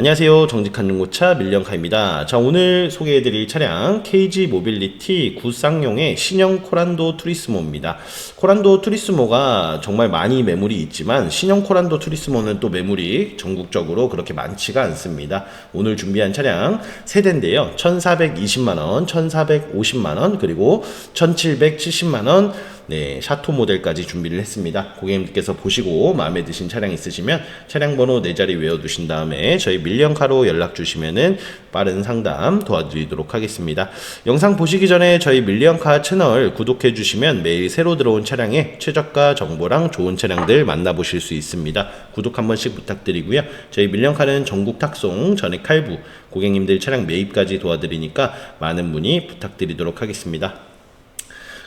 안녕하세요. 정직한 중고차 밀령카입니다. 자, 오늘 소개해드릴 차량 KG 모빌리티 구쌍용의 신형 코란도 투리스모입니다. 코란도 투리스모가 정말 많이 매물이 있지만 신형 코란도 투리스모는 또 매물이 전국적으로 그렇게 많지가 않습니다. 오늘 준비한 차량 세 대인데요. 1,420만원, 1,450만원, 그리고 1,770만원, 네, 샤토 모델까지 준비를 했습니다. 고객님께서 보시고 마음에 드신 차량 있으시면 차량 번호 네 자리 외워 두신 다음에 저희 밀리언카로 연락 주시면은 빠른 상담 도와드리도록 하겠습니다. 영상 보시기 전에 저희 밀리언카 채널 구독해 주시면 매일 새로 들어온 차량의 최저가 정보랑 좋은 차량들 만나보실 수 있습니다. 구독 한 번씩 부탁드리고요. 저희 밀리언카는 전국 탁송, 전액 칼부, 고객님들 차량 매입까지 도와드리니까 많은 문의 부탁드리도록 하겠습니다.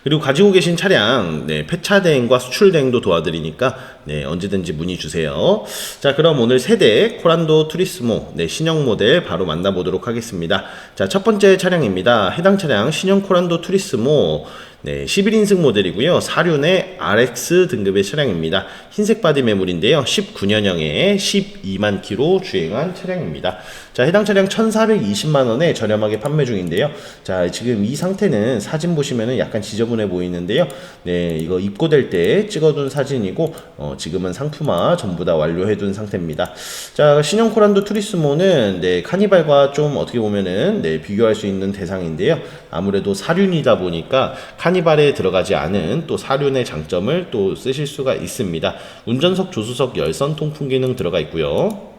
그리고 가지고 계신 차량 네, 폐차 대행과 수출 대행도 도와드리니까 네, 언제든지 문의 주세요. 자, 그럼 오늘 세대 코란도 투리스모 네, 신형 모델 바로 만나보도록 하겠습니다. 자, 첫 번째 차량입니다. 해당 차량 신형 코란도 투리스모 네, 11인승 모델이고요. 사륜의 RX 등급의 차량입니다. 흰색 바디 매물인데요. 19년형에 12만 킬로 주행한 차량입니다. 자, 해당 차량 1,420만 원에 저렴하게 판매 중인데요. 자, 지금 이 상태는 사진 보시면은 약간 지저분해 보이는데요. 네, 이거 입고될 때 찍어둔 사진이고 어, 지금은 상품화 전부 다 완료해둔 상태입니다. 자, 신형 코란도 투리스모는 네, 카니발과 좀 어떻게 보면은 네, 비교할 수 있는 대상인데요. 아무래도 사륜이다 보니까 카 니발에 들어가지 않은 또 사륜의 장점을 또 쓰실 수가 있습니다. 운전석, 조수석, 열선, 통풍 기능 들어가 있고요.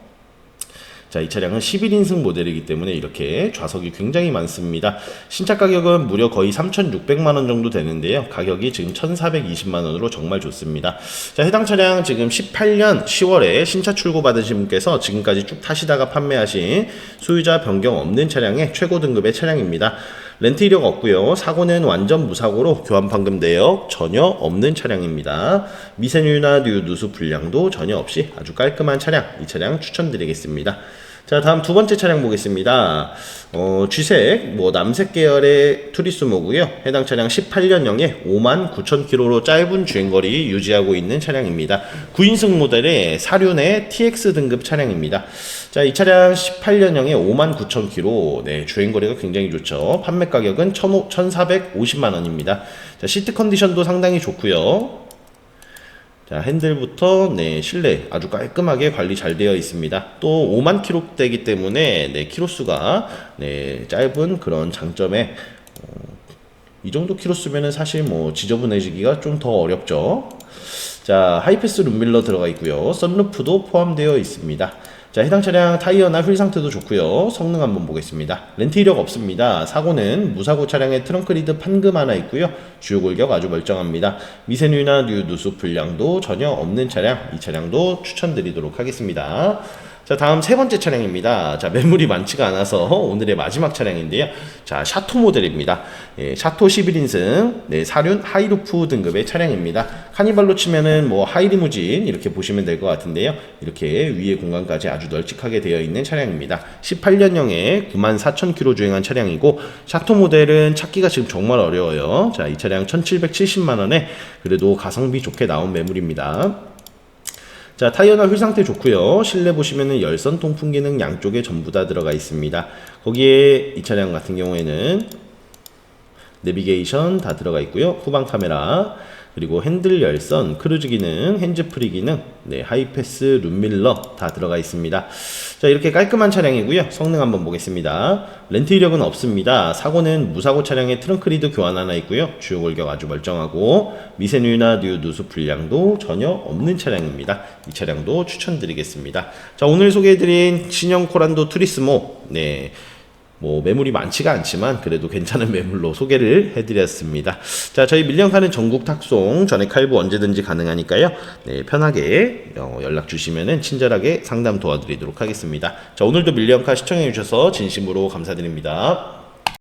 자, 이 차량은 11인승 모델이기 때문에 이렇게 좌석이 굉장히 많습니다. 신차 가격은 무려 거의 3,600만 원 정도 되는데요. 가격이 지금 1,420만 원으로 정말 좋습니다. 자, 해당 차량 지금 18년 10월에 신차 출고 받으신 분께서 지금까지 쭉 타시다가 판매하신 소유자 변경 없는 차량의 최고 등급의 차량입니다. 렌트 이력 없고요. 사고는 완전 무사고로 교환 판금 대역 전혀 없는 차량입니다. 미세누나 뉴 누수 불량도 전혀 없이 아주 깔끔한 차량. 이 차량 추천드리겠습니다. 자, 다음 두 번째 차량 보겠습니다. 어, 쥐색, 뭐, 남색 계열의 투리스모고요 해당 차량 18년형에 5만 9천 킬로로 짧은 주행거리 유지하고 있는 차량입니다. 9인승 모델의 사륜의 TX 등급 차량입니다. 자, 이 차량 18년형에 5만 9천 킬로, 네, 주행거리가 굉장히 좋죠. 판매 가격은 1,450만 원입니다. 자, 시트 컨디션도 상당히 좋고요 자, 핸들부터 네, 실내 아주 깔끔하게 관리 잘 되어 있습니다. 또 5만 킬로대이기 때문에 네, 키로수가 네, 짧은 그런 장점에 어, 이 정도 키로수면은 사실 뭐 지저분해지기가 좀 더 어렵죠. 자, 하이패스 룸밀러 들어가 있고요. 썬루프도 포함되어 있습니다. 자, 해당 차량 타이어나 휠 상태도 좋고요. 성능 한번 보겠습니다. 렌트 이력 없습니다. 사고는 무사고 차량에 트렁크 리드 판금 하나 있고요. 주요 골격 아주 멀쩡합니다. 미세누나 뉴 누수 불량도 전혀 없는 차량. 이 차량도 추천드리도록 하겠습니다. 자, 다음 세 번째 차량입니다. 자, 매물이 많지가 않아서 오늘의 마지막 차량인데요. 자, 샤토 모델입니다. 예, 샤토 11인승, 네, 사륜 하이루프 등급의 차량입니다. 카니발로 치면은 뭐 하이리무진 이렇게 보시면 될 것 같은데요. 이렇게 위에 공간까지 아주 널찍하게 되어 있는 차량입니다. 18년형에 94,000km 주행한 차량이고, 샤토 모델은 찾기가 지금 정말 어려워요. 자, 이 차량 1,770만 원에 그래도 가성비 좋게 나온 매물입니다. 자, 타이어나 휠 상태 좋고요. 실내 보시면은 열선 통풍 기능 양쪽에 전부 다 들어가 있습니다. 거기에 이 차량 같은 경우에는 내비게이션 다 들어가 있고요. 후방 카메라, 그리고 핸들 열선, 크루즈 기능, 핸즈프리 기능, 네, 하이패스, 룸밀러 다 들어가 있습니다. 자, 이렇게 깔끔한 차량이고요. 성능 한번 보겠습니다. 렌트 이력은 없습니다. 사고는 무사고 차량에 트렁크 리드 교환 하나 있고요. 주요 골격 아주 멀쩡하고 미세누나 뉴 누수 불량도 전혀 없는 차량입니다. 이 차량도 추천드리겠습니다. 자, 오늘 소개해드린 신형 코란도 투리스모, 네. 뭐 매물이 많지가 않지만 그래도 괜찮은 매물로 소개를 해드렸습니다. 자, 저희 밀령카는 전국 탁송 전액 칼부 언제든지 가능하니까요. 네, 편하게 어, 연락 주시면은 친절하게 상담 도와드리도록 하겠습니다. 자, 오늘도 밀령카 시청해 주셔서 진심으로 감사드립니다.